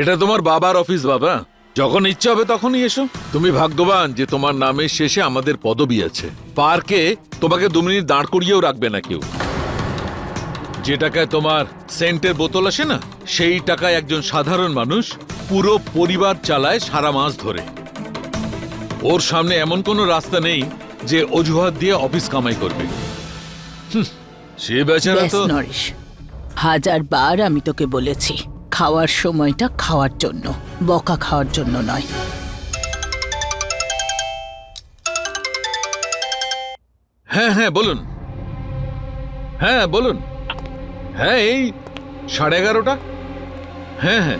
এটা তোমার বাবার অফিস বাবা। যখন ইচ্ছা হবে তখনই এসো। তুমি ভাগ্যবান যে তোমার নামের শেষে আমাদের পদবি আছে। পার্কে তোমাকে দু মিনিট দাঁড় করিয়েও রাখবে না কেউ। যে টাকায় তোমার সেন্টের বোতল আসে না সেই টাকায় একজন সাধারণ মানুষ পুরো পরিবার চালায় সারা মাস ধরে। ওর সামনে এমন কোনো রাস্তা নেই যে অজুহাত দিয়ে অফিস কামাই করবে। সে বেচারা তো হাজার বার আমি তোকে বলেছি। খাওয়ার সময়টা খাওয়ার জন্য বকা খাওয়ার জন্য নয়। হ্যাঁ হ্যাঁ বলুন। হ্যাঁ বলুন। হ্যাঁ এই সাড়ে এগারোটা? হ্যাঁ হ্যাঁ।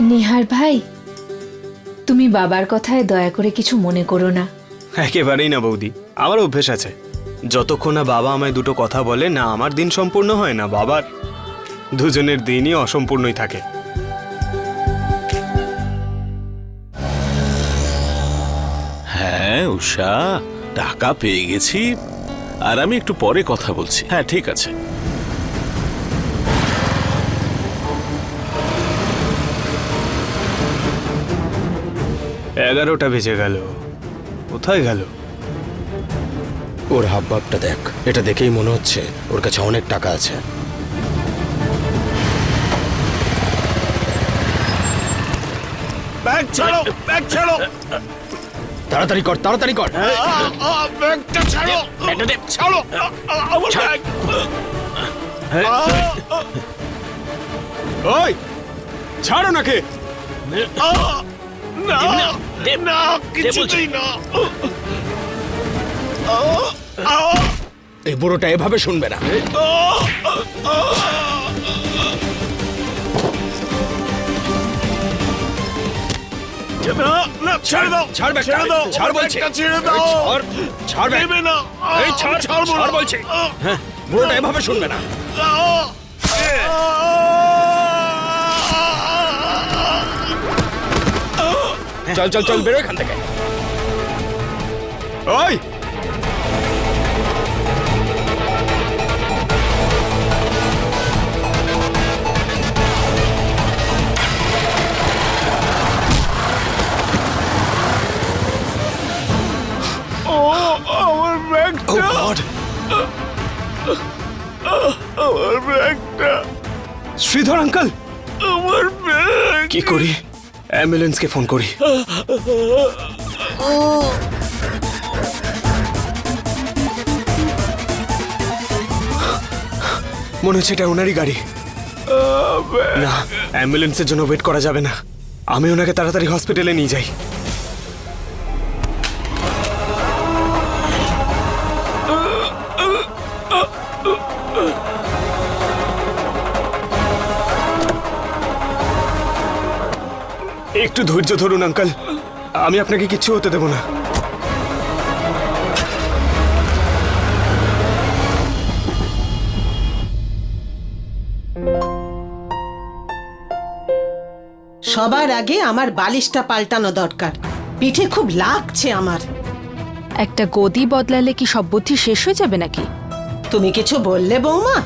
নিহার ভাই তুমি বাবার কথায় দয়া করে কিছু মনে করো না। একেবারেই না বৌদি আমার অভ্যেস আছে। যতক্ষণ না বাবা আমায় দুটো কথা বলে না আমার দিন সম্পূর্ণ হয় না বাবার। দুজনের দিনই অসম্পূর্ণই থাকে। হ্যাঁ উষা টাকা পেয়ে গেছি। আর আমি একটু পরে কথা বলছি। হ্যাঁ ঠিক আছে। এগারোটা বেজে গেল। কোথায় গেল? ওর হাবভাবটা দেখ। এটা দেখেই মনে হচ্ছে ওর কাছে অনেক টাকা আছে। ব্যাগ ছাড়ো ব্যাগ ছাড়ো। তাড়াতাড়ি কর তাড়াতাড়ি কর। ব্যাগটা ছাড়ো। ছাড়ো আমার ব্যাগ। ওই ছাড়ো নাকি। না না কিছুতেই না। এই বুড়োটা এভাবে শুনবে না। ছেড়ে দাও ছাড় ছেড়ে দাও ছাড় বলছি। ছেড়ে দাও। ছাড়, ছাড় দেবে না। এই ছাড়, ছাড় না। বলছি। হ্যাঁ বুড়োটা এভাবে শুনবে না। চল চল চল বেরো এখান থেকে। ওই! ও গড আমার ব্যাগটা। শ্রীধর আঙ্কেল! আমার ব্যাগ। কি করি? অ্যাম্বুলেন্সকে ফোন করি। মনে হচ্ছে এটা ওনারই গাড়ি। না অ্যাম্বুলেন্সের জন্য ওয়েট করা যাবে না। আমি ওনাকে তাড়াতাড়ি হসপিটালে নিয়ে যাই। একটু ধৈর্য ধরুন আঙ্কেল। আমি আপনাকে কিচ্ছু হতে দেব না। সবার আগে আমার বালিশটা পাল্টানো দরকার। পিঠে খুব লাগছে আমার। একটা গদি বদলালে কি সব বুদ্ধি শেষ হয়ে যাবে নাকি? তুমি কিছু বললে বৌমা?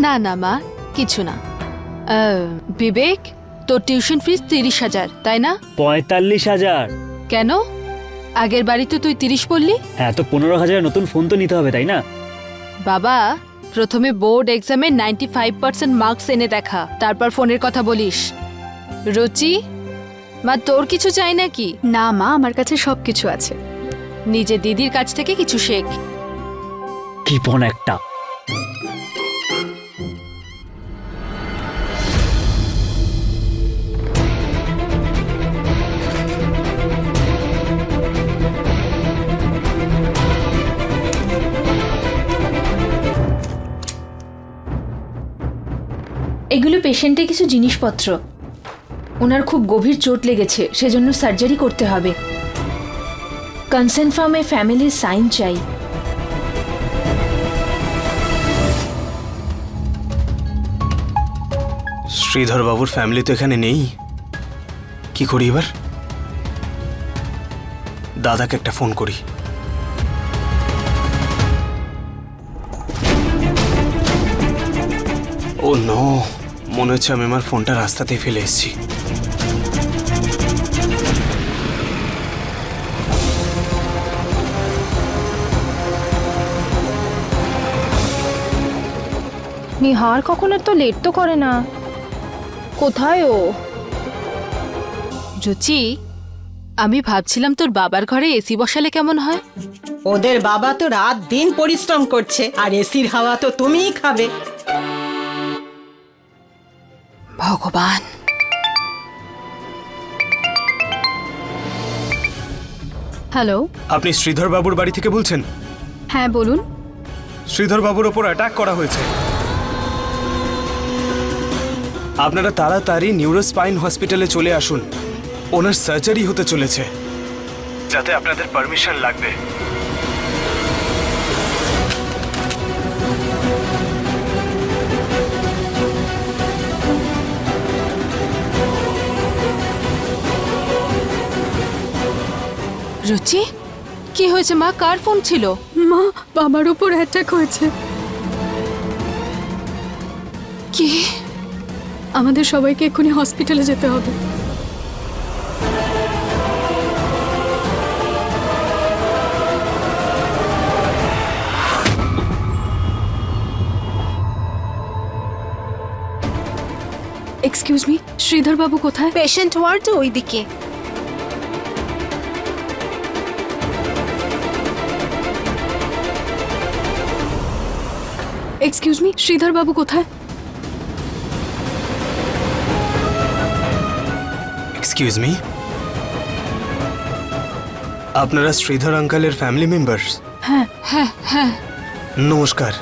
না না মা কিছু না। আহ, বিবেক তোর টিউশন ফিস তিরিশ হাজার তাই না? পঁয়তাল্লিশ হাজার। কেন? আগের বাড়িতে তুই তিরিশ বললি। হ্যাঁ তো পনেরো হাজার নতুন ফোন তো নিতে হবে তাই না? বাবা প্রথমে বোর্ড এক্সামে নাইনটি ফাইভ পার্সেন্ট মার্কস এনে দেখা তারপর ফোনের কথা বলিস। রুচি মা তোর কিছু চাই নাকি? না মা আমার কাছে সব কিছু আছে। নিজে দিদির কাছ থেকে কিছু শেখ। কি ফোন একটা। পেশেন্টের কিছু জিনিসপত্র। ওনার খুব গভীর চোট লেগেছে, সেজন্য সার্জারি করতে হবে। কনসেন্ট ফর্মে ফ্যামিলির সাইন চাই। শ্রীধর বাবুর ফ্যামিলি তো এখানে নেই। কি করি এবার? দাদাকে একটা ফোন করি। Oh, no. মনে হচ্ছে আমি আমার ফোনটা রাস্তাতেই ফেলে এসেছি। নিহার কখনো তো লেট তো করে না। কোথায় ও? রুচি আমি ভাবছিলাম তোর বাবার ঘরে এসি বসালে কেমন হয়? ওদের বাবা তো রাত দিন পরিশ্রম করছে আর এসির হাওয়া তো তুমিই খাবে। ভগবান। হ্যালো? আপনি শ্রীধর বাবুর বাড়ি থেকে বলছেন? হ্যাঁ বলুন। শ্রীধর বাবুর ওপর অ্যাটাক করা হয়েছে। আপনারা তাড়াতাড়ি নিউরোস্পাইন হসপিটালে চলে আসুন। ওনার সার্জারি হতে চলেছে। যাতে আপনাদের পারমিশন লাগবে। রুচি কি হয়েছে মা? কার ফোন ছিল? মা বাবার উপর অ্যাটাক হয়েছে। কি? আমাদের সবাইকে এক্ষুনি হসপিটালে যেতে হবে। এক্সকিউজ মি শ্রীধর বাবু কোথায়? পেশেন্ট ওয়ার্ড ওইদিকে। এক্সকিউজ মি শ্রীধর বাবু কোথায়? এক্সকিউজ মি আপনারা শ্রীধর আঙ্কালের ফ্যামিলি মেম্বার্স হ্যাঁ হ্যাঁ হ্যাঁ। নমস্কার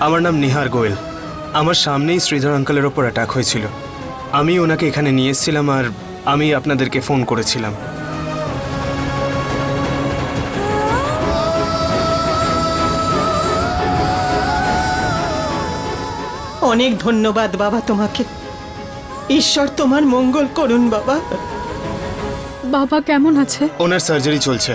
আমার নাম নিহার গোয়েল। আমার সামনেই শ্রীধর আঙ্কালের ওপর অ্যাটাক হয়েছিল। আমি ওনাকে এখানে নিয়ে এসেছিলাম আর আমি আপনাদেরকে ফোন করেছিলাম। অনেক ধন্যবাদ বাবা তোমাকে। ঈশ্বর তোমার মঙ্গল করুন বাবা। বাবা কেমন আছে? ওনার সার্জারি চলছে।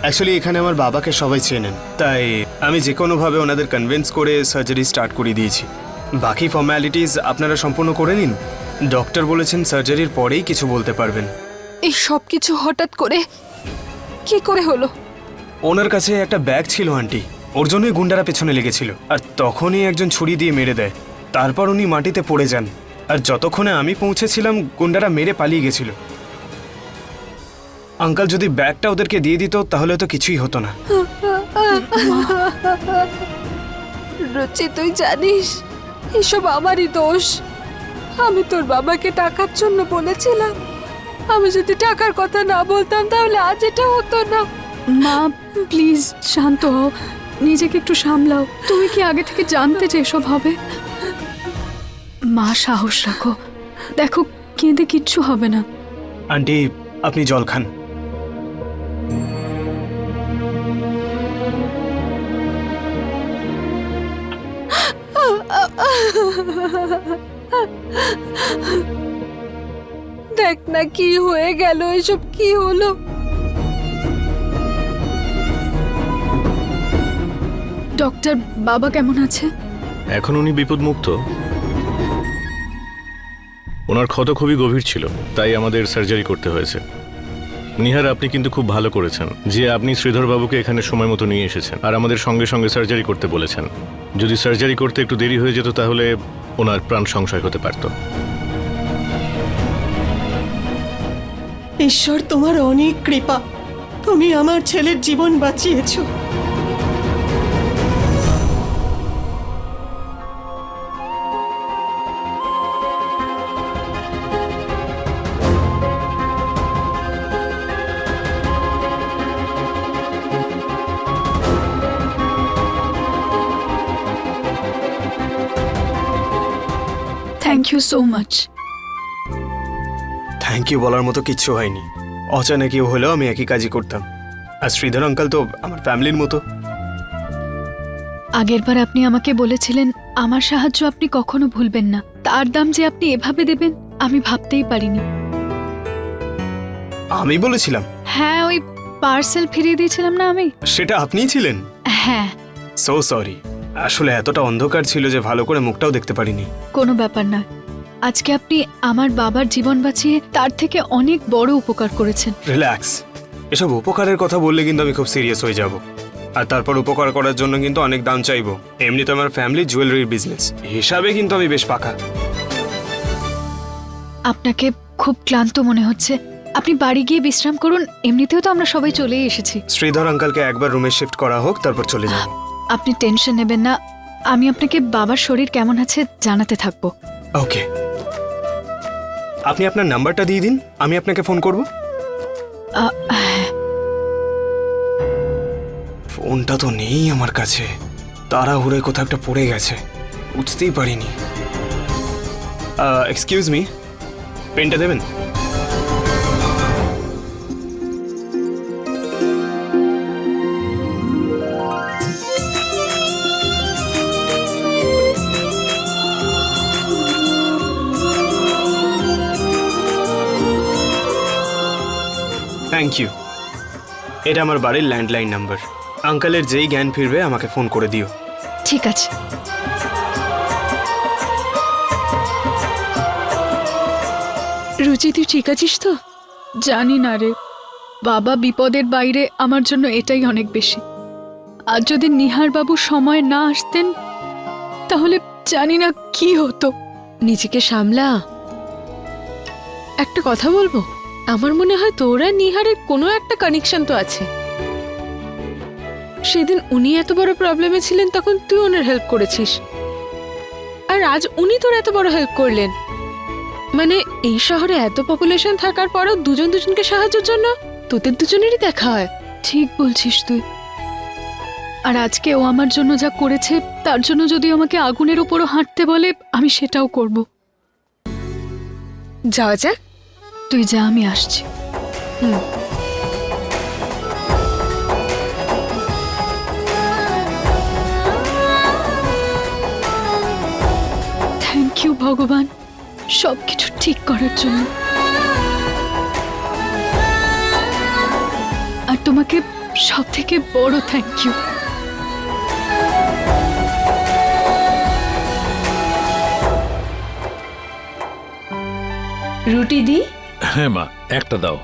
অ্যাকচুয়ালি এখানে আমার বাবাকে সবাই চেনেন তাই আমি যে কোনোভাবে ওনাদের কনভিন্স করে সার্জারি স্টার্ট করে দিয়েছি। বাকি ফর্ম্যালিটিস আপনারা সম্পূর্ণ করে নিন। ডক্টর বলেছেন সার্জারির পরেই কিছু বলতে পারবেন। এই সব কিছু হঠাৎ করে কি করে হলো? ওনার কাছে একটা ব্যাগ ছিল আন্টি ওর জন্যই গুন্ডারা পেছনে লেগেছিল। আর তখনই একজন ছুরি দিয়ে মেরে দেয়। তারপর উনি মাটিতে পড়ে যান। আর যতক্ষণে আমি পৌঁছেছিলাম গুন্ডারা মেরে পালিয়ে গেছিল। আঙ্কাল যদি ব্যাগটা ওদেরকে দিয়ে দিত তাহলে তো কিছুই হতো না। রুচি তুই জানিস এসব আমারই দোষ। আমি তোর বাবাকে টাকার জন্য বলেছিলাম। আমি যদি টাকার কথা না বলতাম তাহলে আজ এটা হতো না। মা প্লিজ শান্ত হও। নিজেকে একটু সামলাও। তুমি কি আগে থেকে জানতে যে এসব হবে? মা সাহস রাখো। দেখো কেঁদে কিচ্ছু হবে না। আন্টি আপনি জল খান। দেখ না কি হয়ে গেল এসব কি হলো? ডক্টর বাবা কেমন আছে? এখন উনি বিপদমুক্ত। ওনার ক্ষত খুবই গভীর ছিল তাই আমাদের সার্জারি করতে হয়েছে। নিহার আপনি কিন্তু খুব ভালো করেছেন যে আপনি শ্রীধর বাবুকে এখানে সময় মতো নিয়ে এসেছেন আর আমাদের সঙ্গে সঙ্গে সার্জারি করতে বলেছেন। যদি সার্জারি করতে একটু দেরি হয়ে যেত তাহলে ওনার প্রাণ সংশয় হতে পারত। ঈশ্বর তোমার অনেক কৃপা। তুমি আমার ছেলের জীবন বাঁচিয়েছো। Thank you so much thank you বলার মতো কিচ্ছু হয়নি। অচানক কেউ হলেও আমি একই কাজই করতাম। আর শ্রীধর আঙ্কাল তো আমার ফ্যামিলির মতো। আগেরবার আপনি আমাকে বলেছিলেন আমার সাহায্য আপনি কখনো ভুলবেন না। তার দাম যে আপনি এভাবে দেবেন আমি ভাবতেই পারিনি। আমি বলেছিলাম। হ্যাঁ ওই পার্সেল ফিরিয়ে দিয়েছিলাম না আমি? সেটা আপনিই ছিলেন? হ্যাঁ। সো সরি আসলে এতটা অন্ধকার ছিল যে ভালো করে মুখটাও দেখতে পারিনি। কোনো ব্যাপার না। আজকে আপনি আমার বাবার জীবন বাঁচিয়ে তার থেকে অনেক বড় উপকার করেছেন। রিল্যাক্স। এসব উপকারের কথা বললে কিন্তু আমি খুব সিরিয়াস হয়ে যাব। আর তারপর উপকার করার জন্য কিন্তু অনেক দাম চাইব। এমনি তো আমার ফ্যামিলি জুয়েলারির বিজনেস হিসাবে কিন্তু আমি বেশ পাকা। আপনাকে খুব ক্লান্ত মনে হচ্ছে। আপনি বাড়ি গিয়ে বিশ্রাম করুন এমনিতেও তো আমরা সবাই চলেই এসেছি। শ্রীধর আঙ্কালকে একবার রুমে শিফট করা হোক তারপর চলে যাব। আপনি টেনশন নেবেন না আমি আপনাকে বাবার শরীর কেমন আছে জানাতে থাকব। ওকে। আপনি আপনার নাম্বারটা দিয়ে দিন আমি আপনাকে ফোন করব। আ- ফোনটা তো নেই আমার কাছে। তাড়াহুড়ে কোথাও একটা পড়ে গেছে। বুঝতেই পারিনি। এক্সকিউজ মি পেনটা দেবেন? থ্যাংক ইউ এটা আমার বাড়ির ল্যান্ডলাইন নাম্বার আঙ্কেলের যেই জ্ঞান ফিরবে আমাকে ফোন করে দিও। ঠিক আছে। রুচি তুই ঠিক আছিস তো? জানি না রে। বাবা বিপদের বাইরে আমার জন্য এটাই অনেক বেশি। আর যদি নিহার বাবু সময় না আসতেন তাহলে জানি না কি হতো। নিজেকে সামলা। একটা কথা বলব? আমার মনে হয় তোরা নিহারের কোনো একটা কানেকশন তো আছে। সেদিন উনি এত বড় প্রবলেমে ছিলেন, তখন তুই ওনার হেল্প করেছিস। আর আজ উনি তোর এত বড় হেল্প করলেন। মানে এই শহরে এত পপুলেশন থাকার পরও দুজন দুজনকে সাহায্যের জন্য তোদের দুজনেরই দেখা হয়। ঠিক বলছিস তুই। আর আজকে ও আমার জন্য যা করেছে, তার জন্য যদি আমাকে আগুনের উপরও হাঁটতে বলে, আমি সেটাও করব। যাওয়া যাক। তুই যা, আমি আসছি। থ্যাংক ইউ ভগবান। সব কিছু ঠিক করার জন্য। আর তোমাকে সব থেকে বড় থ্যাংক ইউ রুটি দি? হ্যাঁ মা একটা দাও।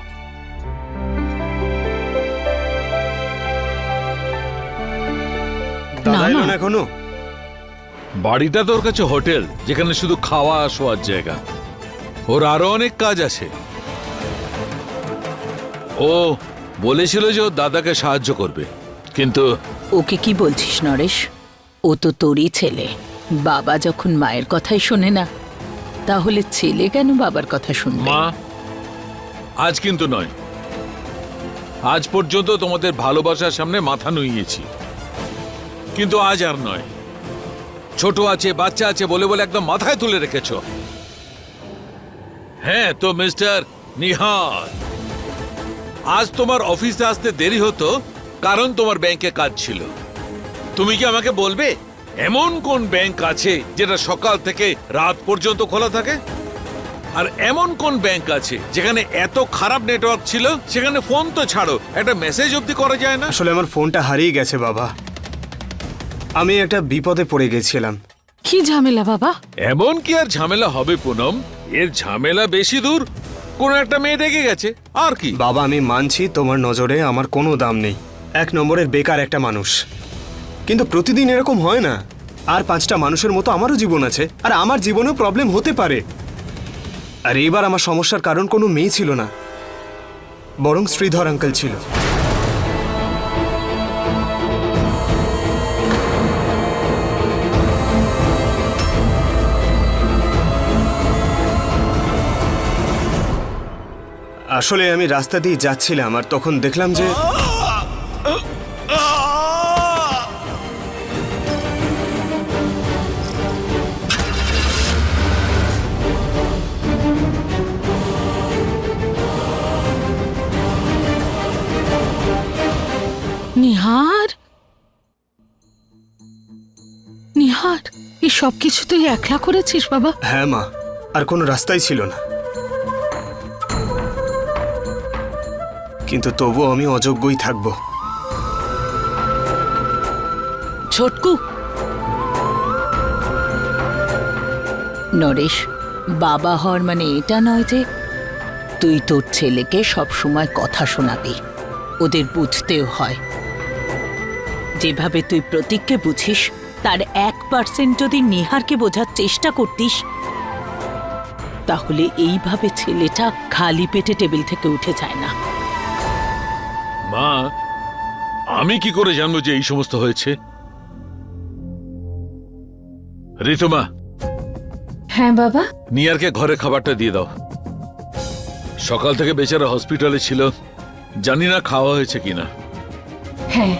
দাদা এলো। না এখনও? বাড়িটা তোর কাছে হোটেল যেখানে শুধু খাওয়া শোয়ার জায়গা। ওর আরও অনেক কাজ আছে। ও বলেছিল যে ওর দাদাকে সাহায্য করবে কিন্তু ওকে কি বলছিস নরেশ? ও তো তোরই ছেলে। বাবা যখন মায়ের কথাই শোনে না তাহলে ছেলে কেন বাবার কথা শুনবে? মা আজ কিন্তু নয়। আজ পর্যন্ত তোমাদের ভালোবাসার সামনে মাথা নুইয়েছি। কিন্তু আজ আর নয়। ছোট আছে, বাচ্চা আছে বলে বলে একদম মাথায় তুলে রেখেছ। হ্যাঁ তো মিস্টার নিহার। আজ তোমার অফিসে আসতে দেরি হতো, কারণ তোমার ব্যাংকে কাজ ছিল। তুমি কি আমাকে বলবে? এমন কোন ব্যাংক আছে যেটা সকাল থেকে রাত পর্যন্ত খোলা থাকে? আর এমন কোন ব্যাংক আছে যেখানে এত খারাপ নেটওয়ার্ক ছিল? সেখানে ফোন তো ছাড়ো। একটা মেসেজ অবধি করা যায় না? আসলে আমার ফোনটা হারিয়ে গেছে বাবা। আমি একটা বিপদে পড়ে গেছিলাম। কি ঝামেলা বাবা? এমন কি আর ঝামেলা হবে পুনম? এর ঝামেলা বেশি দূর। কোন একটা মেয়ে রেগে গেছে। আর কি? বাবা আমি মানছি তোমার নজরে আমার কোনো দাম নেই। এক নম্বরের বেকার একটা মানুষ। কিন্তু প্রতিদিন এরকম হয় না। আর পাঁচটা মানুষের মতো আমারও জীবন আছে। আর আমার জীবনেও প্রবলেম হতে পারে। আর এবার আমার সমস্যার কারণ কোনো মেয়ে ছিল না। বরং শ্রীধর আঙ্কেল ছিল। আসলে আমি রাস্তা দিয়ে যাচ্ছিলাম আর তখন দেখলাম যে ব্যাপার এই সব কিছু তুই একলা করেছিস বাবা? হ্যাঁ মা। আর কোনো রাস্তাই ছিল না। কিন্তু তবু আমি অযোগ্যই থাকব। নরেশ বাবা হওয়ার মানে এটা নয় যে তুই তোর ছেলেকে সব সময় কথা শোনাবি। ওদের বুঝতেও হয়। যেভাবে তুই প্রতীককে বুঝিস তার এক পার্সেন্ট যদি নেহারকে বোঝার চেষ্টা করতিস তাহলে এইভাবে ছেলেটা খালি পেটে টেবিল থেকে উঠে যায় না। মা আমি কি করে জানব যে এই সমস্ত হয়েছে? ঋতুমা। হ্যাঁ বাবা? নিয়ারকে ঘরে খাবারটা দিয়ে দাও। সকাল থেকে বেচারা হসপিটালে ছিল জানি না খাওয়া হয়েছে কিনা। হ্যাঁ।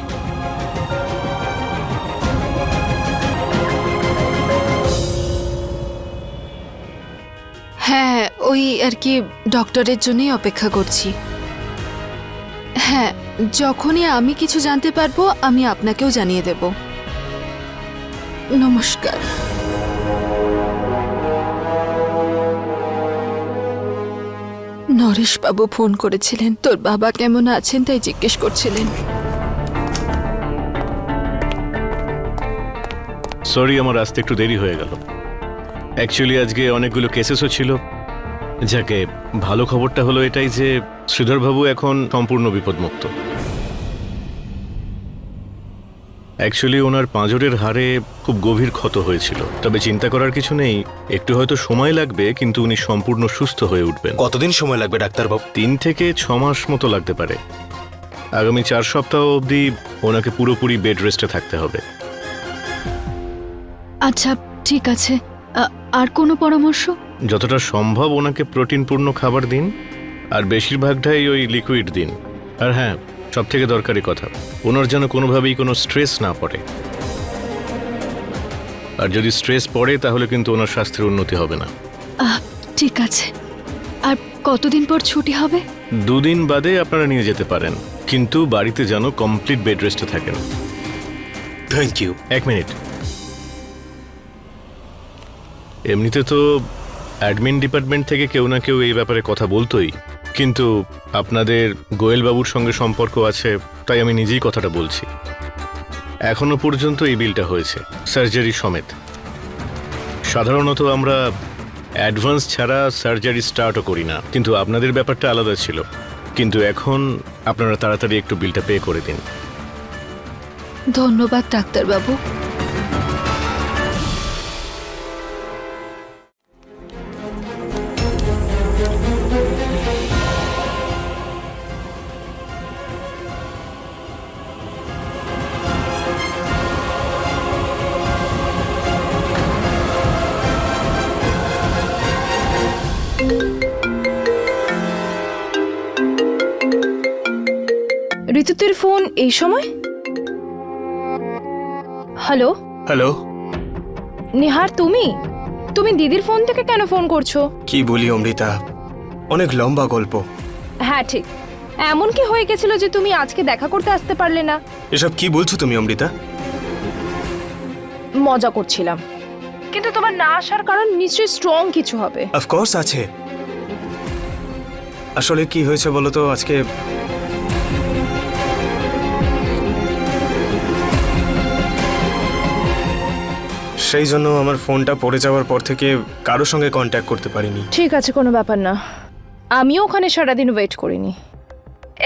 ওই আর কি ডক্টরের জন্যই অপেক্ষা করছি। হ্যাঁ যখনই আমি কিছু জানতে পারব, আমি আপনাকেও জানিয়ে দেব। নমস্কার। নরেশবাবু ফোন করেছিলেন, তোর বাবা কেমন আছেন তাই জিজ্ঞেস করছিলেন। সরি আমার আসতে একটু দেরি হয়ে গেল। অ্যাকচুয়ালি আজকে অনেকগুলো কেসেসও ছিল। যাকে ভালো খবরটা হলো এটাই যে শ্রীধরবাবু এখন সম্পূর্ণ বিপদমুক্ত। অ্যাকচুয়ালি ওনার পাঁজরের হাড়ে খুব গভীর ক্ষত হয়েছিল। তবে চিন্তা করার কিছু নেই একটু হয়তো সময় লাগবে কিন্তু উনি সম্পূর্ণ সুস্থ হয়ে উঠবেন। কতদিন সময় লাগবে ডাক্তারবাবু? তিন থেকে ছ মাস মতো লাগতে পারে। আগামী চার সপ্তাহ অবধি ওনাকে পুরোপুরি বেড রেস্টে থাকতে হবে। আচ্ছা ঠিক আছে। আর কোনো পরামর্শ? যতটা সম্ভব ওনাকে প্রোটিনপূর্ণ খাবার দিন আর বেশিরভাগটাই ওই লিকুইড দিন। আর হ্যাঁ সব থেকে দরকারি কথা ওনার যেন কোনোভাবেই কোনো স্ট্রেস না পড়ে। আর যদি স্ট্রেস পড়ে তাহলে কিন্তু ওনার স্বাস্থ্যের উন্নতি হবে না। আহ, ঠিক আছে। আর কতদিন পর ছুটি হবে? দুদিন বাদে আপনারা নিয়ে যেতে পারেন কিন্তু বাড়িতে যেন কমপ্লিট বেড রেস্টে থাকেন। থ্যাংক ইউ এক মিনিট। এমনিতে তো অ্যাডমিন ডিপার্টমেন্ট থেকে কেউ না কেউ এই ব্যাপারে কথা বলতোই। কিন্তু আপনাদের গোয়েলবাবুর সঙ্গে সম্পর্ক আছে, তাই আমি নিজেই কথাটা বলছি। এখনও পর্যন্ত এই বিলটা হয়েছে, সার্জারি সমেত। সাধারণত আমরা অ্যাডভান্স ছাড়া সার্জারি স্টার্টও করি না, কিন্তু আপনাদের ব্যাপারটা আলাদা ছিল। কিন্তু এখন আপনারা তাড়াতাড়ি একটু বিলটা পে করে দিন। ধন্যবাদ, ডাক্তারবাবু। এই সময়? হ্যালো হ্যালো নিহার তুমি? তুমি দিদির ফোন থেকে কেন ফোন করছ? কি বলি অমৃতা? অনেক লম্বা গল্প। হ্যাঁ ঠিক। এমন কি হয়ে গেছিল যে তুমি আজকে দেখা করতে আসতে পারলে না? এসব কি বলছো তুমি অমৃতা? মজা করছিলাম। কিন্তু তোমার না আসার কারণ নিশ্চয়ই স্ট্রং কিছু হবে। অফকোর্স আছে। আসলে কি হয়েছে বলো তো আজকে সেই জন্য আমার ফোনটা পড়ে যাওয়ার পর থেকে কারোর সঙ্গে কন্ট্যাক্ট করতে পারিনি। ঠিক আছে কোনো ব্যাপার না। আমিও ওখানে সারাদিন ওয়েট করিনি।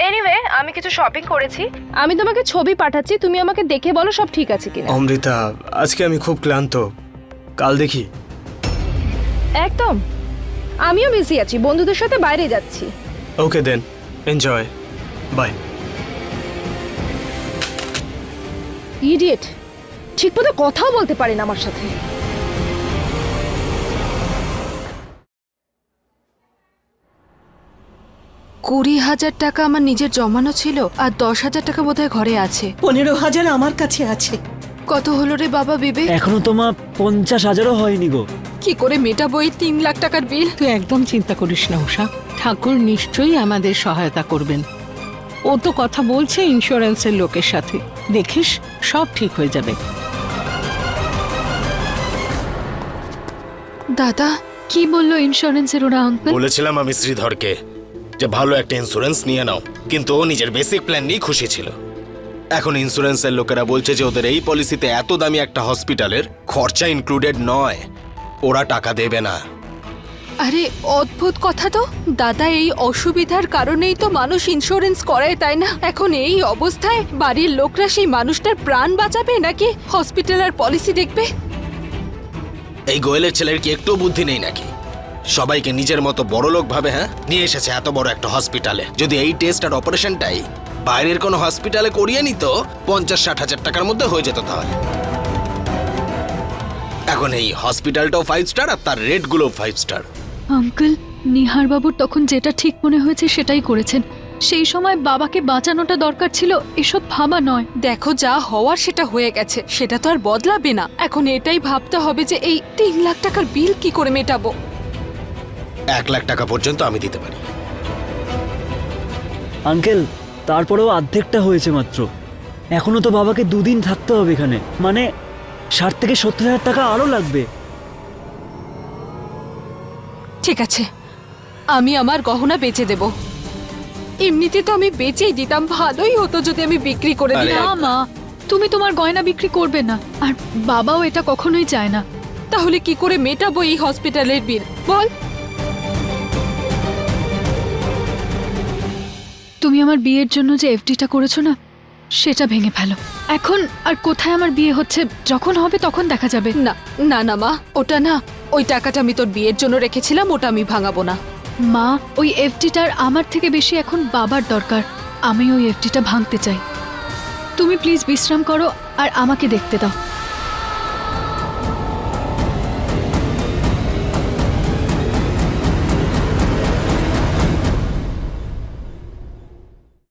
এনিওয়ে আমি কিছু শপিং করেছি। আমি তোমাকে ছবি পাঠাচ্ছি তুমি আমাকে দেখে বলো সব ঠিক আছে কিনা। অমৃতা আজকে আমি খুব ক্লান্ত। কাল দেখি। একদম। আমিও বিজি আছি বন্ধুদের সাথে বাইরে যাচ্ছি। Okay then enjoy bye idiot ঠিক মতো কথাও বলতে পারে না আমার সাথে। কুড়ি হাজার টাকা আমার নিজের জমানো ছিল আর দশ হাজার টাকা বোধহয় ঘরে আছে। পনেরো হাজার আমার কাছে আছে। কত হলো রে বাবা বিবেক? এখনও তোমার পঞ্চাশ হাজারও হয়নি গো। কি করে মেটাবো এই তিন লাখ টাকার বিল? তুই একদম চিন্তা করিস না উষা ঠাকুর নিশ্চয়ই আমাদের সহায়তা করবেন। ও তো কথা বলছে ইন্স্যুরেন্সের লোকের সাথে। দেখিস সব ঠিক হয়ে যাবে। দাদা কি বলল ইন্স্যুরেন্সের ওরা আঙ্কেল বলেছিলাম আমি শ্রীধরকে যে ভালো একটা ইন্স্যুরেন্স নিয়ে নাও। কিন্তু ও নিজের বেসিক প্ল্যান নিয়ে খুশি ছিল। এখন ইন্স্যুরেন্সের লোকেরা বলছে যে ওদের এই পলিসিতে এত দামি একটা হসপিটালের খরচা ইনক্লুডেড নয়। ওরা টাকা দেবে না। আরে অদ্ভুত কথা তো। দাদা এই অসুবিধার কারণেই তো মানুষ ইন্স্যুরেন্স করায় তাই না? এখন এই অবস্থায় বাড়ির লোকরা সেই মানুষটার প্রাণ বাঁচাবে নাকি হসপিটাল আর পলিসি দেখবে? এই গোয়েলের ছেলের কি একটু বুদ্ধি নেই নাকি? সবাইকে নিজের মতো বড় লোক ভাবে হ্যাঁ? নিয়ে এসেছে এত বড় একটা হসপিটালে। যদি এই টেস্ট আর অপারেশনটাই বাইরের কোনো হসপিটালে করিয়ে নিত, পঞ্চাশ ষাট হাজার টাকার মধ্যে হয়ে যেত তাহলে। এখন এই হসপিটালটাও ফাইভ স্টার আর তার রেটগুলো ফাইভ স্টার আঙ্কেল নিহার বাবুর তখন যেটা ঠিক মনে হয়েছে সেটাই করেছেন। সেই সময় বাবাকে বাঁচানোটা দরকার ছিল এসব ভাবা নয়। দেখো যা হওয়ার সেটা হয়ে গেছে সেটা তো আর বদলাবে না। এখন এটাই ভাবতে হবে যে এই তিন লাখ টাকার বিল কি করে মেটাবো? এক লাখ টাকা পর্যন্ত আমি দিতে পারি। আঙ্কেল তারপরেও অর্ধেকটা হয়েছে মাত্র। এখনও তো বাবাকে দুদিন থাকতে হবে এখানে। মানে ষাট থেকে সত্তর হাজার টাকা আরও লাগবে। ঠিক আছে আমি আমার গহনা বেচে দেব। এমনিতে তো আমি বেচেই দিতাম ভালোই হতো যদি আমি বিক্রি করে আরে, দিতাম। না মা তুমি তোমার গয়না বিক্রি করবে না আর বাবাও এটা কখনোই চায় না। তাহলে কি করে মেটাবো এই হসপিটালের বিল? বল। তুমি আমার বিয়ের জন্য যে এফডিটা করেছ না সেটা ভেঙে ফেলো। এখন আর কোথায় আমার বিয়ে হচ্ছে যখন হবে তখন দেখা যাবে। না না না মা ওটা না ওই টাকাটা আমি তোর বিয়ের জন্য রেখেছিলাম ওটা আমি ভাঙাবো না। মা, ওই এফডিটার আমার থেকে বেশি এখন বাবার দরকার। আমি ওই এফডিটা ভাঙতে চাই। তুমি প্লিজ বিশ্রাম করো আর আমাকে দেখতে দাও।